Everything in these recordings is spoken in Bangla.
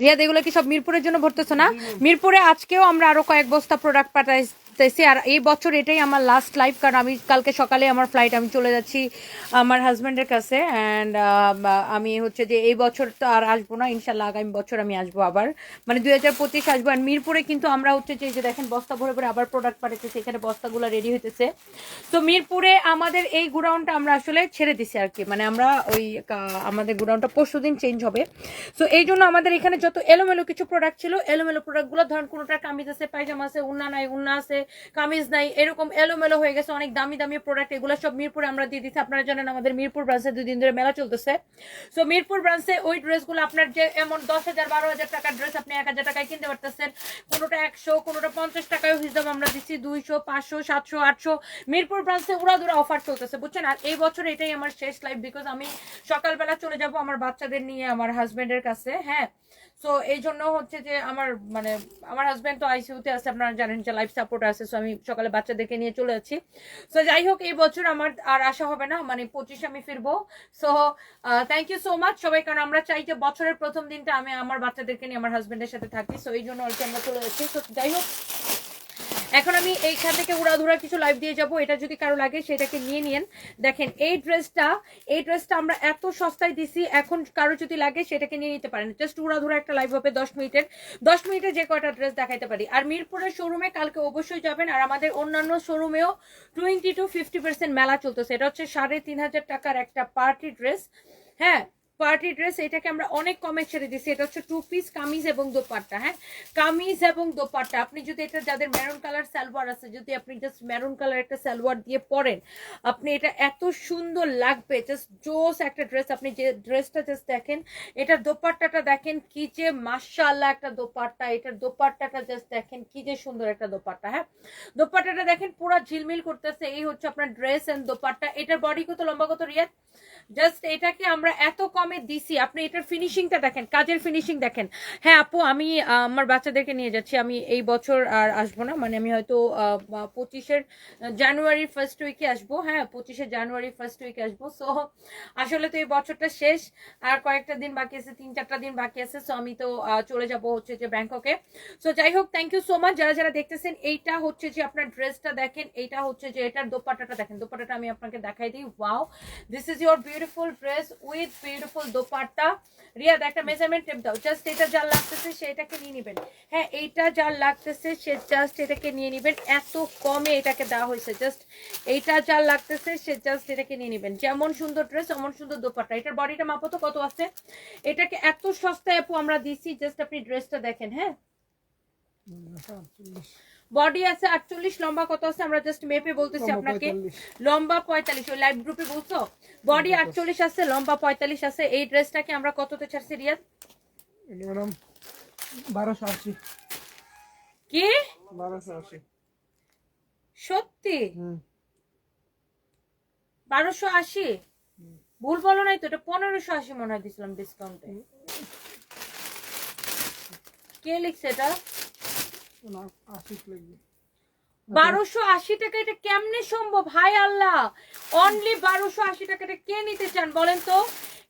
রিয়াদ, এগুলো কি সব মিরপুরের জন্য ভরতেছো না? মিরপুরে আজকেও আমরা আরও কয়েক বস্তা প্রোডাক্ট পাঠাইতেছি আর এই বছর এটাই আমার লাস্ট লাইফ কারণ আমি কালকে সকালে আমার ফ্লাইট আমি চলে যাচ্ছি আমার হাজব্যান্ডের কাছে। অ্যান্ড আমি হচ্ছে যে এই বছর তো আর আসব না, ইনশাল্লাহ আগামী বছর আমি আসব আবার। মানে দুই হাজার পঁচিশ আসব। আর মিরপুরে কিন্তু আমরা হচ্ছে যে যে দেখেন, বস্তা ভরে ভরে আবার প্রোডাক্ট পাঠাতেছি এখানে বস্তাগুলো রেডি হইতেছে। তো মিরপুরে আমাদের এই গোডাউনটা আমরা আসলে ছেড়ে দিছি আর কি। মানে আমরা ওই আমাদের গোডাউনটা পরশু দিন চেঞ্জ হবে। তো এই জন্য আমাদের এখানে যত এলোমেলো কিছু প্রোডাক্ট ছিল, এলোমেলো প্রোডাক্টগুলো ধরেন কোনোটা কামিজ আছে, পায়জামা আছে, উন্না নাই, উন্না আছে কামিজ নাই, এরকম এলোমেলো হয়ে গেছে, অনেক দামি দামি প্রোডাক্ট এগুলো সব মিরপুরে আমরা দিয়ে দিচ্ছি আপনারা জানেন আমাদের মিরপুর ব্রাঞ্চে দুই দিন ধরে মেলা চলতেছে। সো মিরপুর ব্রাঞ্চে ওই ড্রেসগুলো আপনার যে এমন দশ হাজার, বারো হাজার টাকার ড্রেস আপনি এক হাজার টাকায় কিনতে পারতেছেন, কোনোটা একশো, কোনোটা পঞ্চাশ টাকায় হিসাব আমরা দিচ্ছি, দুইশো, পাঁচশো, সাতশো, আটশো। মিরপুর ব্রাঞ্চে উড়াদুরা অফার চলতেছে, বুঝছেন? আর এই বছর এটাই আমার শেষ লাইফ বিকজ আমি সকালবেলা চলে যাব আমার বাচ্চাদের নিয়ে, আমার হাজবেন্ডের কাছে হ্যাঁ? সো এই জন্য হচ্ছে যে আমার মানে আমার হাজব্যান্ড তো আইসিউতে আছে, আপনারা জানেন যে লাইফ সাপোর্ট আছে সো আমি সকালে বাচ্চাদেরকে নিয়ে চলে যাচ্ছি। সো যাই হোক, এই বছর আমার আর আশা হবে না মানে পঁচিশে আমি ফিরবো। So thank you so much সবাই, কারণ আমরা চাই যে বছরের প্রথম দিনটা আমি আমার বাচ্চাদেরকে নিয়ে, আমার হাজব্যান্ডের সাথে থাকি। সো এই জন্য আর কি আমরা চলে যাচ্ছি। সো যাই হোক এখন আমি এইখান থেকে উড়াধুরা কিছু লাইভ দিয়ে যাব। এটা যদি কারও লাগে, সেটাকে নিয়ে নিন দেখেন, এই ড্রেসটা এই ড্রেসটা আমরা এত সস্তায় দিছি, এখন কারও যদি লাগে, সেটাকে নিয়ে নিতে পারেন। জাস্ট উড়াধুরা একটা লাইভ হবে দশ মিনিটের। দশ মিনিটে যে কয়টা ড্রেস দেখাইতে পারি। আর মিরপুরের শোরুমে কালকে অবশ্যই যাবেন। আর আমাদের অন্যান্য শোরুমেও টোয়েন্টি টু ফিফটি পার্সেন্ট মেলা চলতেছে। এটা হচ্ছে সাড়ে তিন হাজার টাকার একটা পার্টি ড্রেস হ্যাঁ পার্টি ড্রেস, এটাকে আমরা অনেক কমে ছেড়ে দিচ্ছি এটা হচ্ছে টু পিস কামিজ এবং দোপাট্টা হ্যাঁ? কামিজ এবং দোপাট্টা, আপনি যদি এটা যাদের মেরুন কালার সালোয়ার আছে, যদি আপনি জাস্ট মেরুন কালার একটা সালোয়ার দিয়ে পরেন, আপনি এটা এত সুন্দর লাগবে জাস্ট জোস একটা ড্রেস আপনি যে ড্রেসটা জাস্ট দেখেন, এটা দোপাট্টাটা দেখেন কি যে মাশাআল্লাহ একটা দোপাট্টা, এটার দোপাট্টাটা জাস্ট দেখেন কি যে সুন্দর একটা দোপাট্টা হ্যাঁ? দোপাট্টাটা দেখেন পুরো ঝিলমিল করতেছে, এই হচ্ছে আপনার ড্রেস এন্ড দোপাট্টা, এটার বডি কত, লম্বা কত, রিয়াদ? জাস্ট এটাকে আমরা এত কমে দিছি, আপনি এটার ফিনিশিংটা দেখেন, কাজের ফিনিশিং দেখেন। হ্যাঁ আপু, আমি আমার বাচ্চাদেরকে নিয়ে যাচ্ছি, আমি এই বছর আর আসব না মানে আমি হয়তো পঁচিশের জানুয়ারি ফার্স্ট উইকে আসব হ্যাঁ পঁচিশে জানুয়ারি ফার্স্ট উইকে আসব সো আসলে তো এই বছরটা শেষ, আর কয়েকটা দিন বাকি আছে, তিন চারটা দিন বাকি আছে সো আমি তো চলে যাব হচ্ছে যে ব্যাংককে। সো যাই হোক থ্যাংক ইউ সো মাচ যারা যারা দেখতেছেন, এইটা হচ্ছে যে আপনার ড্রেসটা দেখেন, এইটা হচ্ছে যে এটার দোপাট্টাটা দেখেন দোপাটাটা আমি আপনাকে দেখাই দিই wow this is your beautiful dress with beautiful dupatta. Riyad, একটা মেজারমেন্ট টেপ দাও। জাস্ট এটা যার লাগতেছে সেটাকে নিয়ে নেবেন। হ্যাঁ এইটা যার লাগতেছে সে জাস্ট এটাকে নিয়ে নেবেন। এত কমে এটাকে দেওয়া হয়েছে। জাস্ট এইটা যার লাগতেছে সে জাস্ট এটাকে নিয়ে নেবেন। যেমন সুন্দর ড্রেস এমন সুন্দর দোপাট্টা। এটার বডিটা মাপো তো কত আছে? এটাকে এত সস্তায় আপু আমরা দিছি জাস্ট আপনি ড্রেসটা দেখেন হ্যাঁ। বডি আছে আটচল্লিশ লম্বা কত আছে? আমরা জাস্ট মেপে বলতেছি আপনাকে। লম্বা পঁয়তাল্লিশ ওই লাইভ গ্রুপে বলছো? বডি আটচল্লিশ আছে লম্বা পঁয়তাল্লিশ আছে। এই ড্রেসটাকে আমরা কততে ছাড়ছি রিয়াদ? ম্যাডাম বারোশো আশি। কি? বারোশো আশি। সত্যি? বারোশো আশি? ভুল বলো নাই তো এটা পনেরোশো আশি মনে হয় দিছিলাম ডিসকাউন্টে কে লিখছে এটা? বারোশো আশি টাকা, এটা কেমনে সম্ভব? হাই আল্লাহ! অনলি বারোশো আশি টাকা এটা কে নিতে চান বলেন তো?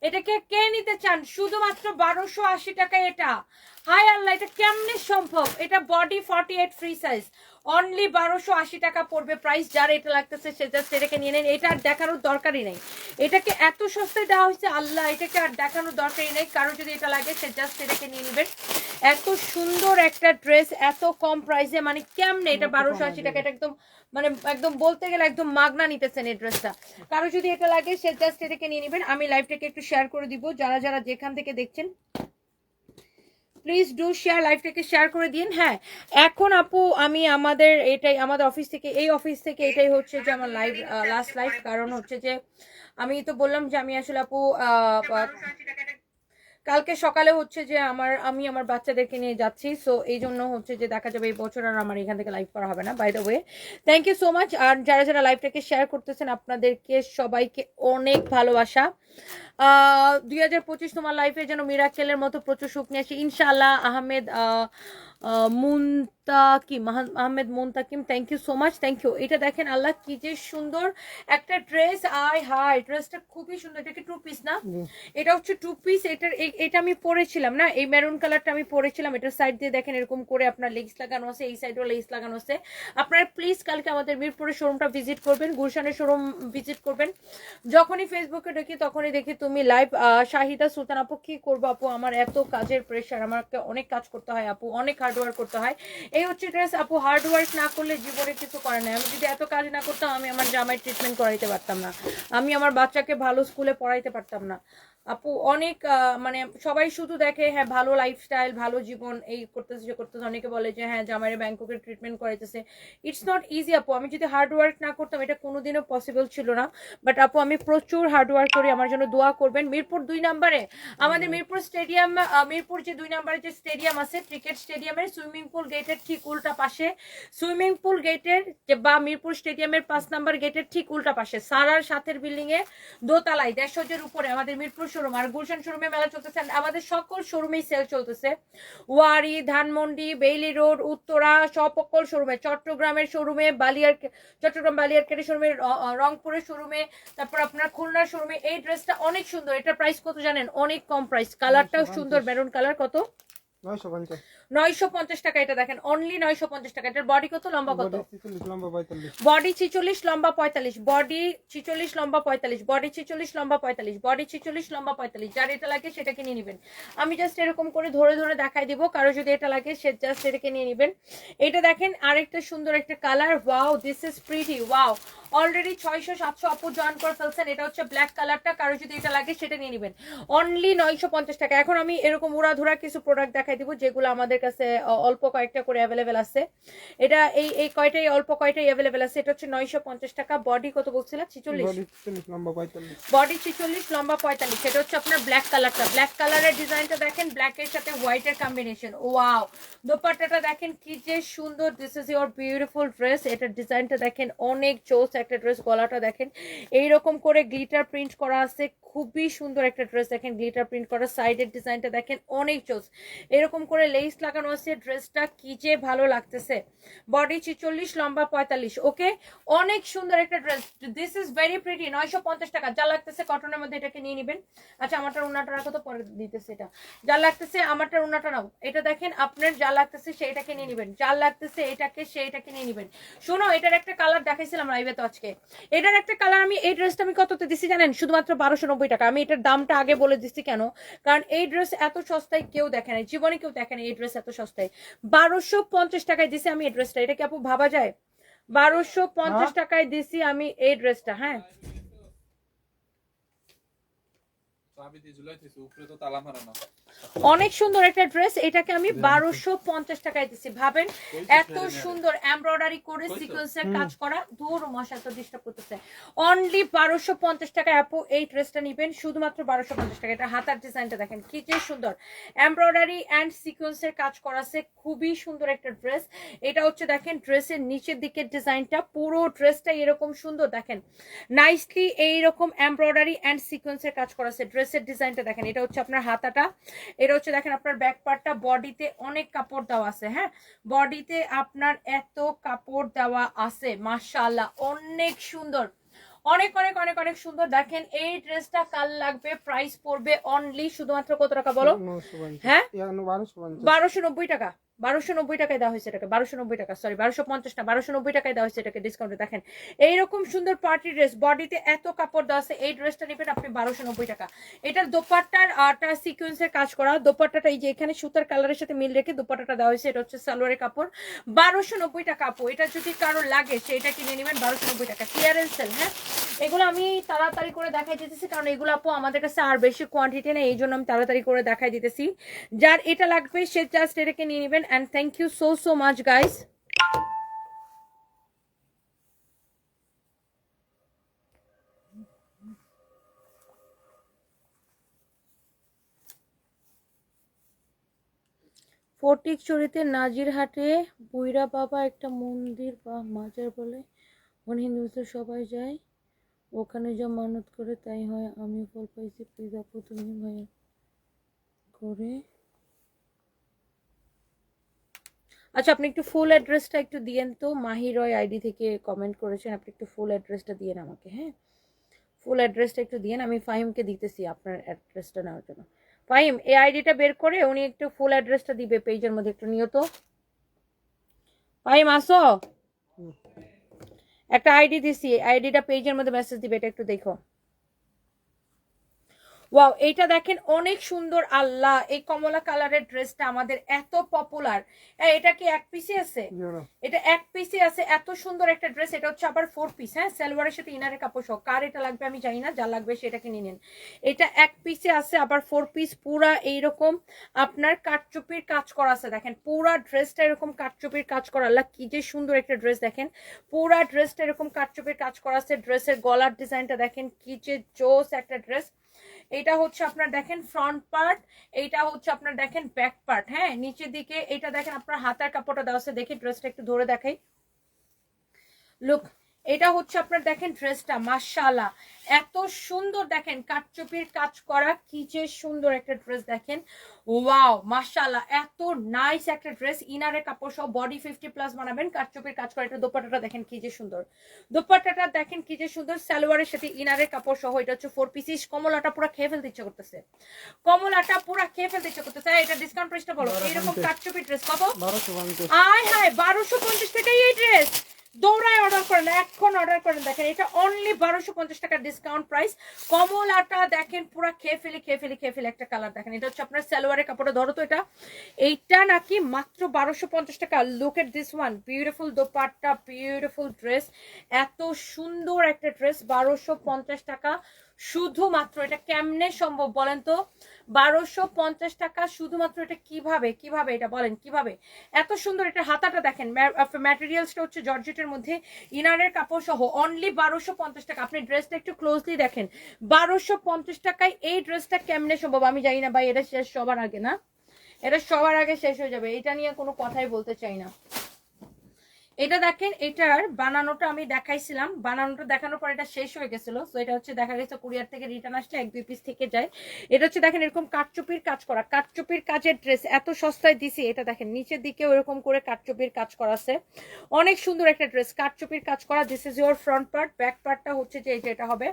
এটাকে কে নিতে চান? শুধুমাত্র বারোশো আশি এটা। হাই আল্লাহ, এটা কেমনে সম্ভব? এটা বডি ফ্রি সাইজ অনলি বারোশো আশি টাকা পড়বে প্রাইস যার এটা লাগতেছে সে জাস্ট নিয়ে নেন। এটা আর দেখানোর দরকারই নেই। এটাকে এত সস্তায় দেওয়া হয়েছে, আল্লাহ, এটাকে আর দেখানোর দরকারই নেই। কারও যদি এটা লাগে, সে জাস্ট এটাকে নিয়ে নেবেন। এত সুন্দর একটা ড্রেস এত কম প্রাইসে মানে কেমনে এটা বারোশো আশি টাকা এটা একদম মানে একদম বলতে গেলে একদম মাগনা নিতেছেন এই ড্রেসটা। কারও যদি এটা লাগে সে জাস্ট এটাকে নিয়ে নেবেন। আমি লাইভটাকে একটু শেয়ার করে দিব। যারা যারা যেখান থেকে দেখছেন প্লিজ ডু শেয়ার লাইভটাকে শেয়ার করে দিন। হ্যাঁ এখন আপু আমি আমাদের এটাই আমাদের অফিস থেকে এই অফিস থেকে এটাই হচ্ছে যে আমার লাইভ লাস্ট লাইভ কারণ হচ্ছে যে আমি তো বললাম যে আমি আসলে আপু কালকে সকালে হচ্ছে যে আমার আমি আমার বাচ্চাদেরকে নিয়ে যাচ্ছি সো এই জন্য হচ্ছে যে দেখা যাবে এই বছর আর আমার এখান থেকে লাইভ করা হবে না by the way thank you so much আর যারা যারা লাইভটাকে শেয়ার করতেছেন আপনাদেরকে সবাইকে অনেক ভালোবাসা। দুই হাজার পঁচিশ তোমার লাইফে যেন মিরাকেলের মতো প্রচুর সুখ নিয়ে আসি। ইনশাল্লাহ আহমেদ আহ, Muntakim Ahmed Muntakim thank you so much thank you এটা দেখেন আল্লাহ কি যে সুন্দর একটা ড্রেস আই হাই ড্রেসটা খুবই সুন্দর এটা কি টু পিস না? এটা হচ্ছে টু পিস এটার এটা আমি পরেছিলাম না? এই মেরুন কালারটা আমি পরেছিলাম এটার সাইড দিয়ে দেখেন এরকম করে আপনার লেগস লাগানো আছে এই সাইডেও লেগস লাগানো আছে। আপনারা প্লিজ কালকে আমাদের মিরপুরের শোরুমটা ভিজিট করবেন গুলশানের শোরুম ভিজিট করবেন। যখনই ফেসবুকে দেখি তখনই দেখি তুমি লাইভ শাহিদা সুলতান আপু কি করব আপু? আমার এত কাজের প্রেশার আমাকে অনেক কাজ করতে হয় আপু অনেক হার্ডওয়ার্ক করতে হয়। এই হচ্ছে ড্রেস আপু হার্ডওয়ার্ক না করলে জীবনে কিছু করে না। আমি যদি এত কাজ না করতাম, আমি আমার জামাই ট্রিটমেন্ট করাইতে পারতাম না। আমি আমার বাচ্চাকে ভালো স্কুলে পড়াইতে পারতাম না। আপু, অনেক মানে সবাই শুধু দেখে হ্যাঁ ভালো লাইফস্টাইল ভালো জীবন, এই করতেছে সে করতেছে। অনেকে বলে যে হ্যাঁ জামাইয়ের ব্যাংককে ট্রিটমেন্ট করাইতেছে। ইটস নট ইজি আপু। আমি যদি হার্ড ওয়ার্ক না করতাম, এটা কোনোদিনও পসিবল ছিল না। বাট আপু, আমি প্রচুর হার্ড ওয়ার্ক করি, আমার জন্য দোয়া করবেন। মিরপুর দুই নম্বরে, আমাদের মিরপুর স্টেডিয়াম মিরপুর যে দুই নাম্বারে যে স্টেডিয়াম আছে ক্রিকেট স্টেডিয়ামের সুইমিং পুল গেটের ঠিক উল্টা পাশে। সুইমিং পুল গেটের বা মিরপুর স্টেডিয়ামের পাঁচ নাম্বার গেটের ঠিক উল্টা পাশে। সারার সাথের বিল্ডিং এ দোতলায় দেড়শোজের উপরে, আমাদের মিরপুর শোরুম আর গুলশান শোরুমে মেলা চলতেছে আমাদের সকল শোরুমেই সেল চলতেছে। ওয়ারি ধানমন্ডি বেইলি রোড উত্তরা সকল শোরুমে চট্টগ্রামের শোরুমে বালিয়ার চট্টগ্রাম বালিয়ারকেটের শোরুমে র- রংপুরের শোরুমে তারপর আপনার খুলনার শোরুমে এই ড্রেসটা অনেক সুন্দর। এটা প্রাইস কত জানেন? অনেক কম প্রাইস কালারটাও সুন্দর মেরুন কালার কত? নয়শো পঞ্চাশ। নয়শো পঞ্চাশ টাকা এটা দেখেন অনলি নয়শো পঞ্চাশ টাকা। এটার বডি কত লম্বা কত? বডি ছিচল্লিশ লম্বা পঁয়তাল্লিশ। বডি ছিচল্লিশ লম্বা পঁয়তাল্লিশ। বডি ছিচল্লিশ লম্বা পঁয়তাল্লিশ। বডি ছিচল্লিশ লম্বা পঁয়তাল্লিশ। যার এটা লাগে সেটাকে নিয়ে নেবেন। আমি জাস্ট এরকম করে ধরে ধরে দেখাই দিব। কারও যদি এটা লাগে সে জাস্ট এটাকে নিয়ে নেবেন। এটা দেখেন আরেকটা সুন্দর একটা colour wow this is pretty wow already ছয়শো সাতশো অপর জয়েন করে ফেলছেন। এটা হচ্ছে ব্ল্যাক কালারটা কারও যদি এটা লাগে সেটা নিয়ে নেবেন। অনলি নয়শো পঞ্চাশ টাকা। এখন আমি এরকম উড়াধুরা কিছু প্রোডাক্ট দেখাই দিব যেগুলো আমাদের কাছে অল্প কয়েকটা করে অ্যাভেলেবেল আছে। এটা এই এই কয়টাই অল্প কয়টাই অ্যাভেলেবেল আছে? এটা হচ্ছে নয়শো পঞ্চাশ টাকা। বডি কত বলছিলাম ছিচল্লিশ? বডি ছিচল্লিশ লম্বা পঁয়তাল্লিশ। সেটা হচ্ছে আপনার ব্ল্যাক কালারটা ব্ল্যাক কালারের ডিজাইনটা দেখেন ব্ল্যাক এর সাথে হোয়াইট এর কম্বিনেশন ওয়াও দোপাট্টাটা দেখেন কি যে সুন্দর। This is your beautiful dress এটার ডিজাইনটা দেখেন অনেক জোস একটা ড্রেস গলাটা দেখেন এইরকম করে গ্লিটার প্রিন্ট করা আছে। খুবই সুন্দর একটা ড্রেস দেখেন গ্লিটার প্রিন্ট করা। সাইডের ডিজাইনটা দেখেন অনেক জোস এরকম করে লেস লাগানো আছে ড্রেসটা কি যে ভালো লাগতেছে। বডি ছিচল্লিশ, লম্বা পঁয়তাল্লিশ ওকে অনেক সুন্দর একটা dress this is very pretty নয়শো পঞ্চাশ টাকা। যা লাগতেছে কটনের মধ্যে এটাকে নিয়ে নেবেন। আচ্ছা আমারটা উন্নাটা রাখো তো, পরে দিতেছে এটা। যা লাগতেছে আমারটা উন্নাটা নাও। এটা দেখেন, আপনার যা লাগতেছে সেইটাকে নিয়ে নেবেন। যা লাগতেছে এটাকে, সেইটাকে নিয়ে নেবেন। শোনো, এটার একটা কালার দেখাইছিলাম লাইভে তো আজকে। এটার একটা কালার আমি, এই ড্রেসটা আমি কততে দিছি জানেন? শুধুমাত্র বারোশো নব্বই টাকা। আমি এটার দামটা আগে বলে দিচ্ছি কেন? কারণ এই ড্রেস এত সস্তায় কেউ দেখে নাই। জীবনে কেউ দেখে নাই এই ড্রেস এত সস্তায়? বারোশো পঞ্চাশ টাকায় দিছি আমি এই ড্রেসটা এটা কি আপু ভাবা যায়? বারোশো পঞ্চাশ টাকায় দিছি আমি এই ড্রেসটা হ্যাঁ চাবি দিয়ে ঝুলাই দিছি উপরে তো তালা মারানো অনেক সুন্দর একটা ড্রেস এটাকে আমি বারোশো পঞ্চাশ টাকায় দিছি ভাবেন? এত সুন্দর এমব্রয়ডারি করে সিকোয়েন্সের কাজ করা দূর মশা তো ডিস্টার্ব করতেছে। অনলি বারোশো পঞ্চাশ টাকা আপু এই ড্রেসটা নিবেন শুধুমাত্র বারোশো পঞ্চাশ টাকা। এটা হাতার ডিজাইনটা দেখেন কি যে সুন্দর। এমব্রয়ডারি অ্যান্ড সিকোয়েন্সের কাজ করা আছে খুবই সুন্দর একটা ড্রেস। এটা হচ্ছে দেখেন ড্রেসের নিচের দিকের ডিজাইনটা পুরো ড্রেসটা এরকম সুন্দর দেখেন। নাইসলি এইরকম এমব্রয়ডারি অ্যান্ড সিকোয়েন্সের কাজ করা আছে ড্রেসের ডিজাইনটা দেখেন এটা হচ্ছে আপনার হাতাটা এটা হচ্ছে দেখেন আপনার ব্যাক পার্টটা বডিতে অনেক কাপড় দেওয়া আছে হ্যাঁ? বডিতে আপনার এত কাপড় দেওয়া আছে মাশাআল্লাহ অনেক সুন্দর। অনেক অনেক অনেক অনেক সুন্দর। দেখেন এই ড্রেসটা কাল লাগবে প্রাইস পড়বে অনলি শুধুমাত্র কত টাকা বলো? হ্যাঁ? বারোশো নব্বই টাকা। বারোশো নব্বই টাকায় দেওয়া হয়েছে এটাকে, বারোশো নব্বই টাকা সরি বারোশো পঞ্চাশ না, বারোশো নব্বই টাকায় দেওয়া হয়েছে এটাকে ডিসকাউন্টে দেখেন। এইরকম সুন্দর পার্টি ড্রেস বডিতে এত কাপড় দেওয়া আছে, এই ড্রেসটা নেবেন আপনি বারোশো নব্বই টাকা। এটার দোপাট্টার আটা সিকোয়েন্সের কাজ করা, দোপাট্টাটা এই যে এখানে সুতার কালারের সাথে মিল রেখে দোপাট্টাটা দেওয়া হয়েছে, এটা হচ্ছে সালোয়ারের কাপড়। বারোশো নব্বই টাকা আপু, এটা যদি কারও লাগে, সেটা কিনে নেবেন, বারোশো নব্বই টাকা। ক্লিয়ারেন্স সেল হ্যাঁ? এগুলো আমি তাড়াতাড়ি করে দেখাই দিতেছি, কারণ এগুলো আপু আমাদের কাছে আর বেশি কোয়ান্টিটি নেই, এই জন্য আমি তাড়াতাড়ি করে দেখাই দিতেছি। যার এটা লাগবে, সে জাস্ট এটাকে নিয়ে নেবেন and thank you so so much guys ফটিকচুরিতে নাজিরহাটে বুইরা বাবা একটা মন্দির বা মাজার বলে। ওখানে হিন্দুদের সবাই যায়। ওখানে যা মানত করে তাই হয়। আমি ফল পাইছি প্লিজ আপু করে আচ্ছা আপনি একটু ফুল অ্যাড্রেসটা একটু দিয়েন তো। মাহি রয় আইডি থেকে কমেন্ট করেছেন আপনি একটু ফুল অ্যাড্রেসটা দিয়েন আমাকে হ্যাঁ? ফুল অ্যাড্রেসটা একটু দিয়েন আমি ফাহিমকে দিতেছি আপনার অ্যাড্রেসটা নেওয়ার জন্য। ফাহিম এই আইডিটা বের করে উনি একটু ফুল অ্যাড্রেসটা দিবে পেজের মধ্যে একটু নিও তো। ফাহিম আসো। একটা আইডি দিছি আইডিটা পেজের মধ্যে মেসেজ দিবে এটা একটু দেখো। ওয়াও এটা দেখেন অনেক সুন্দর আল্লাহ এই কমলা কালারের ড্রেসটা আমাদের এত পপুলার এটা কি এক পিসে আছে? এটা এক পিসে আছে এত সুন্দর একটা ড্রেস এটা হচ্ছে আবার ফোর পিস হ্যাঁ? সালোয়ারের সাথে ইনারের কাপড় সহ। কার এটা লাগবে আমি জানি না যা লাগবে সেটা কিনে নিন। এটা এক পিসে আছে আবার ফোর পিস পুরা এইরকম আপনার কাঠচুপির কাজ করা আছে। দেখেন পুরা ড্রেসটা এরকম কাঠচুপির কাজ করা। আল্লাহ কি যে সুন্দর একটা ড্রেস দেখেন। পুরা ড্রেসটা এরকম কাঠচুপির কাজ করা আছে ড্রেসের গলার ডিজাইনটা দেখেন কি যে জোস একটা ড্রেস এটা হচ্ছে আপনার দেখেন ফ্রন্ট পার্ট এইটা হচ্ছে আপনার দেখেন ব্যাক পার্ট হ্যাঁ? নিচের দিকে, এটা দেখেন আপনার হাতার কাপড়টা দেওয়া আছে। দেখি ড্রেসটা একটু ধরে দেখাই। লুক এটা হচ্ছে আপনার দেখেন ড্রেসটা মাশাআল্লাহ। এত সুন্দর দেখেন কাটচুপির কাজ করা কি যে সুন্দর একটা ড্রেস দেখেন। ওয়াও মাশাআল্লাহ এত নাইস একটা ড্রেস ইনারের কাপড় সহ বডি ফিফটি প্লাস বানাবেন কাটচুপির কাজ করা। এটা দোপাট্টাটা দেখেন কি যে সুন্দর। দোপাট্টাটা দেখেন কি যে সুন্দর সালোয়ারের সাথে ইনারের কাপড় সহ এটা হচ্ছে ফোর পিসিস কমলাটা পুরো খেয়ে ফেলতে ইচ্ছে করতেছে। কমলাটা পুরো খেয়ে ফেলতে ইচ্ছে করতেছে। এটা ডিসকাউন্ট প্রাইসটা বলো। এইরকম কাটচুপির ড্রেস পঞ্চাশ। আয় হায় বারোশো পঞ্চাশ টাকাই এই ড্রেস দৌড়ায় অর্ডার করেন, এখন অর্ডার করেন। দেখেন, এটা অনলি বারোশো পঞ্চাশ টাকার ডিসকাউন্ট প্রাইস কমলাটা দেখেন, পুরো খেয়ে ফেলে খেয়ে ফেলে খেয়ে ফেলে একটা কালার দেখেন। এটা হচ্ছে আপনার সালোয়ারের কাপড়টা ধরো তো এটা। এইটা নাকি মাত্র বারোশো পঞ্চাশ টাকা। Look at this one beautiful dupatta beautiful dress এত সুন্দর একটা ড্রেস বারোশো পঞ্চাশ টাকা। শুধুমাত্র এটা কেমনে সম্ভব বলেন তো? বারোশো পঞ্চাশ টাকা শুধুমাত্র এটা কীভাবে কীভাবে এটা বলেন, কীভাবে? এত সুন্দর এটা হাতাটা দেখেন ম্যাটেরিয়ালসটা হচ্ছে জর্জেটের মধ্যে, ইনারের কাপড় সহ অনলি বারোশো পঞ্চাশ টাকা। আপনি ড্রেসটা একটু ক্লোজলি দেখেন, বারোশো পঞ্চাশ টাকায় এই ড্রেসটা কেমনে সম্ভব? আমি জানি না ভাই, এটা শেষ সবার আগে না? এটা সবার আগে শেষ হয়ে যাবে, এটা নিয়ে কোনো কথাই বলতে চাই না। এটা দেখেন, এটার বানানোটা আমি দেখাইছিলাম। বানানোটা দেখানোর পর এটা শেষ হয়ে গেছিল। তো এটা হচ্ছে দেখা গেছে কুরিয়ার থেকে রিটার্ন আসলে এক, দুই পিস থেকে যায়। এটা হচ্ছে দেখেন, এরকম কাঠচুপির কাজ করা। কাঠচুপির কাজের ড্রেস এত সস্তায় দিছি, এটা দেখেন, নিচের দিকে ওরকম করে কাঠচুপির কাজ করা আছে। অনেক সুন্দর একটা ড্রেস কাঠচুপির কাজ করা। This is your front part back পার্টটা হচ্ছে যে এটা হবে।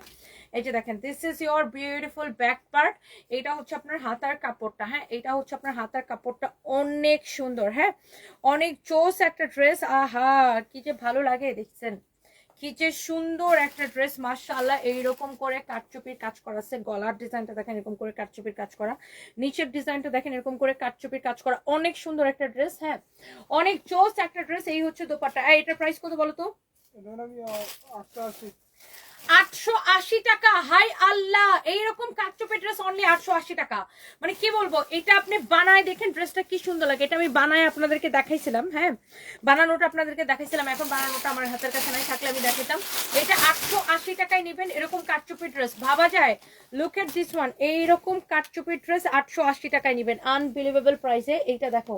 এই যে দেখেন this is your beautiful back part এটা হচ্ছে আপনার হাতার কাপড়টা হ্যাঁ? এটা হচ্ছে আপনার হাতার কাপড়টা অনেক সুন্দর হ্যাঁ? অনেক চোস একটা ড্রেস আহা! কি যে ভালো লাগে দেখছেন। কি যে সুন্দর একটা ড্রেস মার্শাল্লাহ এইরকম করে কাঠচুপির কাজ করা আছে। গলার ডিজাইনটা দেখেন, এরকম করে কাঠচুপির কাজ করা। নিচের ডিজাইনটা দেখেন, এরকম করে কাঠচুপির কাজ করা। অনেক সুন্দর একটা ড্রেস হ্যাঁ। অনেক চোস একটা ড্রেস এই হচ্ছে দোপাটা এটার প্রাইস কত বলো তো? আটশো আশি টাকা। হাই আল্লাহ, এইরকম ড্রেস অনলি আটশো আশি টাকা। মানে কি বলব, এটা আপনি বানায় দেখেন কি সুন্দর লাগে। এটা আমি বানায় আপনাদেরকে দেখাইছিলাম হ্যাঁ? বানানোটা এখন থাকলে আমি এটা আটশো আশি টাকায় এরকম ড্রেস ভাবা যায়? এইরকম ড্রেস আটশো আশি টাকায় এইটা দেখো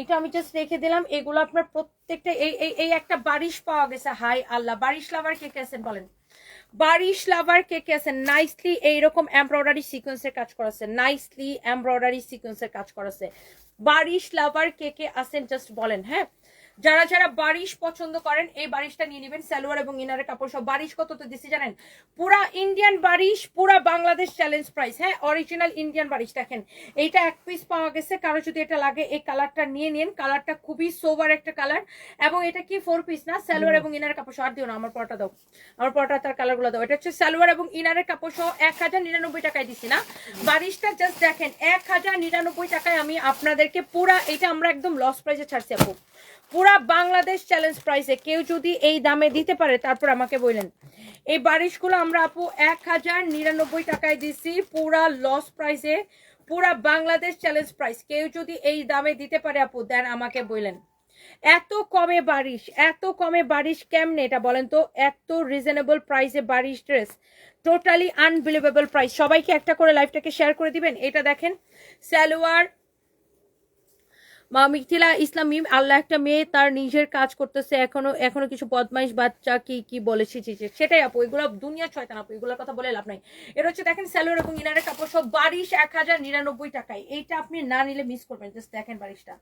এটা আমি জাস্ট রেখে দিলাম। আপনার প্রত্যেকটা, এই এই একটা বারিশ পাওয়া গেছে। হাই আল্লাহ, বারিশ লাভার কে কে বলেন? বারিশ লাভার কে কে আছে নাইসলি এইরকম এমব্রয়ডারি সিকোয়েন্সের কাজ করাছে। নাইসলি এমব্রয়ডারি সিকোয়েন্সের কাজ করাছে। বারিশ লাভার কে কে আছেন? জাস্ট বলেন হ্যাঁ? যারা যারা বারিশ পছন্দ করেন, এই বারিশটা নিয়ে নেবেন। সালোয়ার এবং ইনারের কাপড় সব বারিশ কত তো দিছি জানেন? পুরা ইন্ডিয়ান বারিশ, পুরা বাংলাদেশ চ্যালেঞ্জ প্রাইস হ্যাঁ অরিজিনাল ইন্ডিয়ান বারিশ দেখেন। এইটা এক পিস পাওয়া গেছে। কারও যদি এটা লাগে, এই কালারটা নিয়ে নিন। কালারটা খুবই সোবার একটা কালার এবং এটা কি ফোর পিস না? সালোয়ার এবং ইনারের কাপড় সহ আর দিও না, আমার পরটা দাও। আমার পরটা তার কালারগুলো দাও। এটা হচ্ছে সালোয়ার এবং ইনারের কাপড় সহ এক হাজার নিরানব্বই টাকায় দিছি না? বারিশটা জাস্ট দেখেন, এক হাজার নিরানব্বই টাকায় আমি আপনাদেরকে পুরা এটা আমরা একদম লস প্রাইসে ছাড়ছি আপু। পুরা বাংলাদেশ চ্যালেঞ্জ প্রাইসে কেউ যদি এই দামে দিতে পারে, তারপর আমাকে বললেন এই বারিশগুলো আমরা আপু এক হাজার নিরানব্বই টাকায় দিছি, পুরা লস প্রাইসে পুরা বাংলাদেশ চ্যালেঞ্জ প্রাইস কেউ যদি এই দামে দিতে পারে আপু, দেন আমাকে বললেন এত কমে বারিশ, এত কমে বারিশ কেমনে এটা বলেন তো? এত রিজনেবল প্রাইসে Barish dress totally unbelievable price সবাইকে একটা করে লাইফটাকে শেয়ার করে দিবেন। এটা দেখেন, সালোয়ার মা মিথিলা ইসলাম আল্লাহ একটা মেয়ে, তার নিজের কাজ করতেছে, এখনও এখনও কিছু বদমাইশ বাচ্চা কি কি বলে, ছি ছি ছি। সেটাই আপু, এগুলো দুনিয়া ছয়তান আপু, এগুলোর কথা বলে লাভ নাই। এটা হচ্ছে দেখেন স্যালোর এবং ইনারের কাপড় সব বারিশ এক হাজার নিরানব্বই টাকায়। এইটা আপনি না নিলে মিস করবেন জাস্ট দেখেন বারিশটা।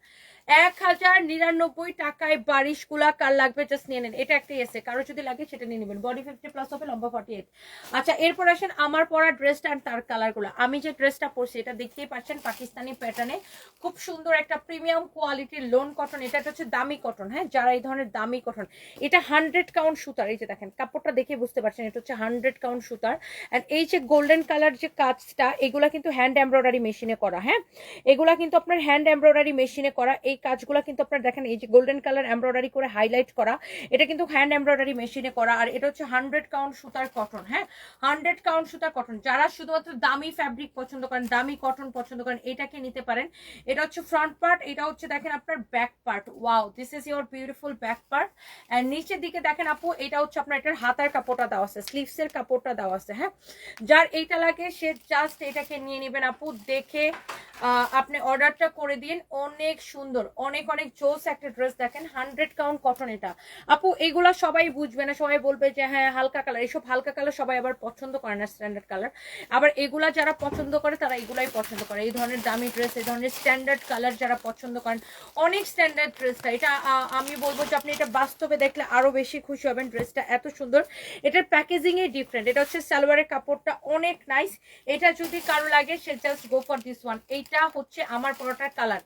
এক হাজার নিরানব্বই টাকায় বারিশগুলা কার লাগবে জাস্ট নিয়ে নেন। এটা একটাই এসে কারও যদি লাগে সেটা নিয়ে নেবেন। বডি ফিফটি প্লাস হবে, লম্বা ফর্টি এইট আচ্ছা এরপর আসেন আমার পরা ড্রেসটা আর তার কালারগুলো আমি যে ড্রেসটা পরছি, এটা দেখতেই পাচ্ছেন, পাকিস্তানি প্যাটার্নে খুব সুন্দর একটা প্রিমিয়াম কোয়ালিটির লোন কটন, এটা হচ্ছে দামি কটন হ্যাঁ? যারা এই ধরনের দামি কটন, এটা হান্ড্রেড কাউন্ট সুতার, এই যে দেখেন, কাপড়টা দেখে বুঝতে পারছেন, এটা হচ্ছে হান্ড্রেড কাউন্ট সুতার। অ্যান্ড এই যে গোল্ডেন কালার যে কাজটা, এগুলা কিন্তু হ্যান্ড এমব্রয়ডারি মেশিনে করা হ্যাঁ? এগুলা কিন্তু আপনার হ্যান্ড এমব্রয়ডারি মেশিনে করা, এই কাজগুলো কিন্তু আপনার দেখেন, এই যে গোল্ডেন কালার এমব্রয়ডারি করে হাইলাইট করা, এটা কিন্তু হ্যান্ড এমব্রয়ডারি মেশিনে করা, আর এটা হচ্ছে হান্ড্রেড কাউন্ট সুতার কটন হ্যাঁ? হান্ড্রেড কাউন্ট সুতার কটন যারা শুধুমাত্র দামি ফ্যাব্রিক পছন্দ করেন, দামি কটন পছন্দ করেন, এটাকে নিতে পারেন। এটা হচ্ছে ফ্রন্ট পার্ট এটা হচ্ছে দেখেন আপনার back part wow this is your beautiful back part and নিচের দিকে দেখেন আপু, এটা হচ্ছে আপনার এটার হাতার কাপড়টা দেওয়া আছে স্লিভসের কাপড়টা দেওয়া আছে হ্যাঁ? যার এইটা লাগে, সে জাস্ট এটাকে নিয়ে নেবেন আপু, দেখে আপনি অর্ডারটা করে দিন। অনেক সুন্দর, অনেক অনেক জোস একটা ড্রেস দেখেন হান্ড্রেড কাউন্ট কটন এটা। আপু, এগুলা সবাই বুঝবে না, সবাই বলবে যে হ্যাঁ হালকা কালার এসব হালকা কালার সবাই আবার পছন্দ করে না স্ট্যান্ডার্ড কালার আবার এগুলা যারা পছন্দ করে, তারা এগুলাই পছন্দ করে। এই ধরনের দামি ড্রেস এই ধরনের স্ট্যান্ডার্ড কালার যারা পছন্দ করেন, অনেক স্ট্যান্ডার্ড ড্রেসটা এটা আমি বলব যে আপনি এটা বাস্তবে দেখলে আরও বেশি খুশি হবেন ড্রেসটা এত সুন্দর। এটার প্যাকেজিং এ ডিফারেন্ট এটা হচ্ছে সালোয়ারের কাপড়টা অনেক নাইস এটা যদি কারও লাগে, সে just go for this one এইটা হচ্ছে আমার পরোটার কালার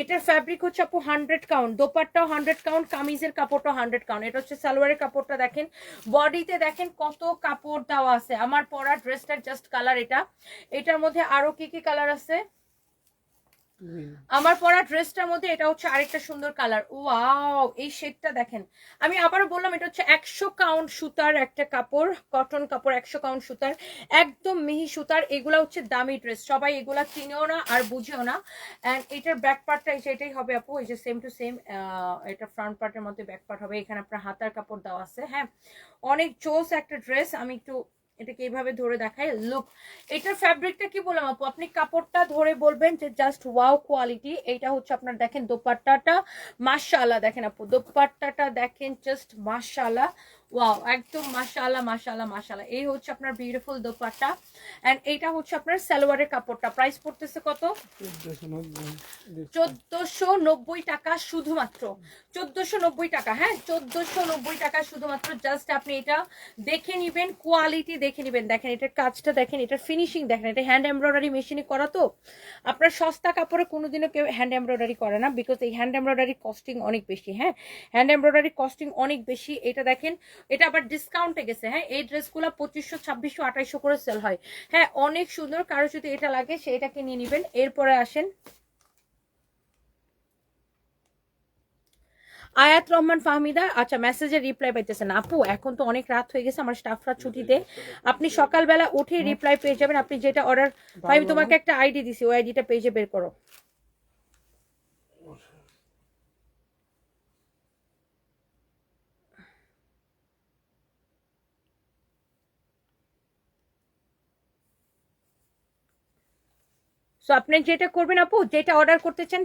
এটার ফ্যাব্রিক হচ্ছে আপু হান্ড্রেড কাউন্ট দোপারটাও হান্ড্রেড কাউন্ট কামিজের কাপড়টাও হান্ড্রেড কাউন্ট এটা হচ্ছে সালোয়ারের কাপড়টা দেখেন। বডিতে দেখেন কত কাপড় দেওয়া আছে। আমার পরা ড্রেসটার জাস্ট কালার এটা। এটার মধ্যে আরও কি কি কালার আছে? আমার পরা ড্রেসটার মধ্যে এটা হচ্ছে আরেকটা সুন্দর কালার। ওয়াও, এই শেডটা দেখেন। আমি আবারও বললাম, এটা হচ্ছে একশো কাউন্ট সুতার একটা কাপড়, কটন কাপড় একশো কাউন্ট সুতার, একদম মিহি সুতার। এগুলা হচ্ছে দামি ড্রেস, সবাই এগুলা কিনেও না আর বুঝেও না। অ্যান্ড এটার ব্যাক পার্টটা এই যে এটাই হবে আপু, এই যে সেম টু সেম এটা ফ্রন্ট পার্টের মধ্যে ব্যাক পার্ট হবে। এখানে আপনার হাতার কাপড় দেওয়া আছে হ্যাঁ। অনেক চোস একটা ড্রেস, আমি একটু এটাকে এইভাবে ধরে দেখায় লুক এটার ফ্যাব্রিকটা কি বললাম আপু? আপনি কাপড়টা ধরে বলবেন যে জাস্ট ওয়াও কোয়ালিটি এটা হচ্ছে আপনার দেখেন দোপাট্টাটা, মাশাআল্লাহ দেখেন আপু, দোপাট্টাটা দেখেন জাস্ট মাশাআল্লাহ। ওয়াও একদম মাশাআল্লাহ মাশাআল্লাহ মাশাআল্লাহ। এই হচ্ছে আপনার বিউটিফুল দোপাট্টা এন্ড এইটা হচ্ছে আপনার সালোয়ারের কাপড়টা। প্রাইস পড়তেছে কত? চোদ্দশো নব্বই চোদ্দশো নব্বই টাকা শুধুমাত্র। চোদ্দশো নব্বই টাকা হ্যাঁ? চোদ্দশো নব্বই টাকা শুধুমাত্র। জাস্ট আপনি এটা দেখে নিবেন কোয়ালিটি দেখে নিবেন। দেখেন, এটার কাজটা দেখেন, এটার ফিনিশিং দেখেন। এটা হ্যান্ড এমব্রয়ডারি মেশিনে করা তো। আপনার সস্তা কাপড়ে কোনোদিনও কেউ হ্যান্ড এমব্রয়ডারি করে না বিকজ এই হ্যান্ড এমব্রয়ডারি কস্টিং অনেক বেশি হ্যাঁ? হ্যান্ড এমব্রয়ডারি কস্টিং অনেক বেশি। এটা দেখেন এটা আবার ডিসকাউন্টে গেছে হ্যাঁ? এই ড্রেসগুলো পঁচিশশো ছাব্বিশশো আঠাইশশো করে সেল হয়। হ্যাঁ অনেক সুন্দর কারও যদি এটা লাগে সে এটাকে নিয়ে নেবেন। এরপরে আসেন। আয়াত রহমান ফাহমিদা আচ্ছা মেসেজের রিপ্লাই পাইতেছেন। আপু এখন তো অনেক রাত হয়ে গেছে আমার স্টাফরা ছুটিতে। আপনি সকালবেলা উঠে রিপ্লাই পেয়ে যাবেন। আপনি যেটা অর্ডার আমি তোমাকে একটা আইডি দিছি ওই আইডিটা পেজে বের করো। সো আপনি যেটা করবেন আপু, যেটা অর্ডার করতে চান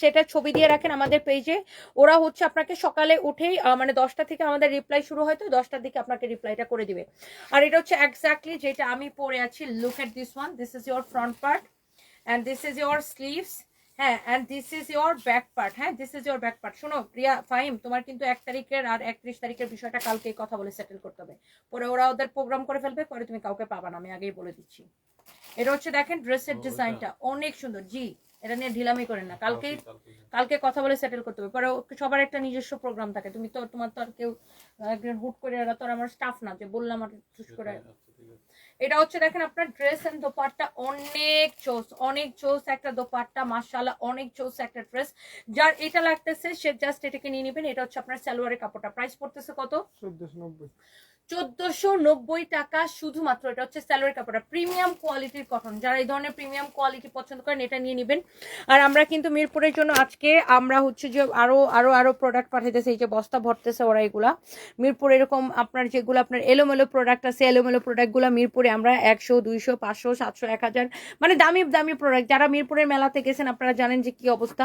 সেটা ছবি দিয়ে রাখেন আমাদের পেজে ওরা হচ্ছে আপনাকে সকালে উঠেই মানে দশটা থেকে আমাদের রিপ্লাই শুরু হয়, তো দশটার দিকে আপনাকে রিপ্লাইটা করে দিবে। আর এটা হচ্ছে এক্স্যাক্টলি যেটা আমি পরে আছি look at this one this is your front part and this is your sleeves হ্যাঁ and this is your back part হ্যাঁ this is your back part শোনো, প্রিয়া, ফাহিম, তোমার কিন্তু এক তারিখের আর একত্রিশ তারিখের বিষয়টা কালকে কথা বলে সেটেল করতে হবে। পরে ওরা ওদের প্রোগ্রাম করে ফেলবে, পরে তুমি কাউকে পাবা না, আমি আগেই বলে দিচ্ছি। এটা হচ্ছে দেখেন ড্রেসের ডিজাইনটা। অনেক সুন্দর। জি এটা নিয়ে ঢিলামি করেন না। কালকে কালকে- কথা বলে সেটেল করতে হবে। পরে সবার একটা নিজস্ব প্রোগ্রাম থাকে। তুমি তো তোমার তো আর কেউ একজন হুট করে এরা তো আমার স্টাফ না যে বললাম আর চুজ করে। আচ্ছা। এটা হচ্ছে দেখেন আপনার ড্রেস এন্ড দোপাট্টা। অনেক চোস অনেক চোস একটা দোপাট্টা মাশাআল্লাহ অনেক চোস একটা ড্রেস যার এটা লাগতেছে সে জাস্ট এটাকে নিয়ে নেবেন। এটা হচ্ছে আপনার সালোয়ারের কাপড়টা। প্রাইস পড়তেছে কত? চোদ্দশো নব্বই। চোদ্দশো নব্বই টাকা শুধুমাত্র। এটা হচ্ছে স্যালোয়ার কাপড়টা প্রিমিয়াম কোয়ালিটির কটন যারা এই ধরনের প্রিমিয়াম কোয়ালিটি পছন্দ করেন, এটা নিয়ে নেবেন। আর আমরা কিন্তু মিরপুরের জন্য আজকে আমরা হচ্ছে যে আরও আরও আরও প্রোডাক্ট পাঠাইতেছে। এই যে বস্তা ভরতেছে ওরা এগুলা। মিরপুর এরকম আপনার যেগুলো আপনার এলোমেলো প্রোডাক্ট আছে, এলোমেলো প্রোডাক্টগুলো মিরপুরে আমরা একশো, দুইশো, পাঁচশো, সাতশো, এক হাজার মানে দামি দামি প্রোডাক্ট যারা মিরপুরের মেলাতে গেছেন, আপনারা জানেন যে কি অবস্থা।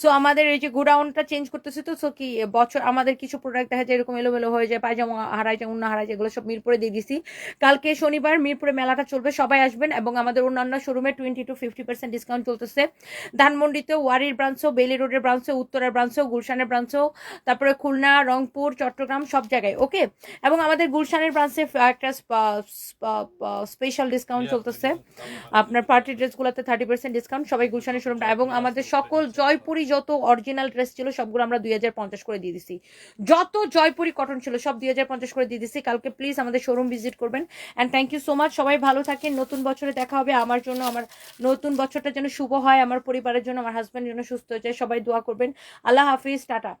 সো আমাদের এই যে গোডাউনটা চেঞ্জ করতেছে তো সো কি বছর আমাদের কিছু প্রোডাক্ট দেখা যায় এরকম এলোমেলো হয়ে যায়, পায়জামা হারায় উন্না হারায় যায় এগুলো সব মিরপুরে দিয়ে দিছি। কালকে শনিবার মিরপুরে মেলাটা চলবে সবাই আসবেন এবং আমাদের অন্যান্য শোরুমে twenty two fifty percent discount চলতেছে। ধানমন্ডিতে ওয়ারির ব্রাঞ্চও বেলি রোডের ব্রাঞ্চও উত্তরের ব্রাঞ্চও গুলশানের ব্রাঞ্চও তারপরে খুলনা রংপুর চট্টগ্রাম সব জায়গায় ওকে এবং আমাদের গুলশানের ব্রাঞ্চে একটা স্পেশাল ডিসকাউন্ট চলতেছে। আপনার পার্টি ড্রেসগুলোতে থার্টি পার্সেন্ট ডিসকাউন্ট সবাই গুলশানের শোরুমটা এবং আমাদের সকল জয়পুরি যত অরিজিনাল ড্রেস ছিল সবগুলো আমরা দুই হাজার পঞ্চাশ করে দিয়ে দিছি। যত জয়পুরি কটন ছিল সব দুই হাজার পঞ্চাশ করে দিয়ে দিছি। কালকে প্লিজ আমাদের শোরুম ভিজিট করবেন। And thank you so much সবাই ভালো থাকেন। নতুন বছরে দেখা হবে। আমার জন্য, আমার নতুন বছরটা যেন শুভ হয়, আমার পরিবারের জন্য, আমার হাজব্যান্ড যেন সুস্থ হয়ে যায়। সবাই দোয়া করবেন। আল্লাহ হাফিজ। টাটা।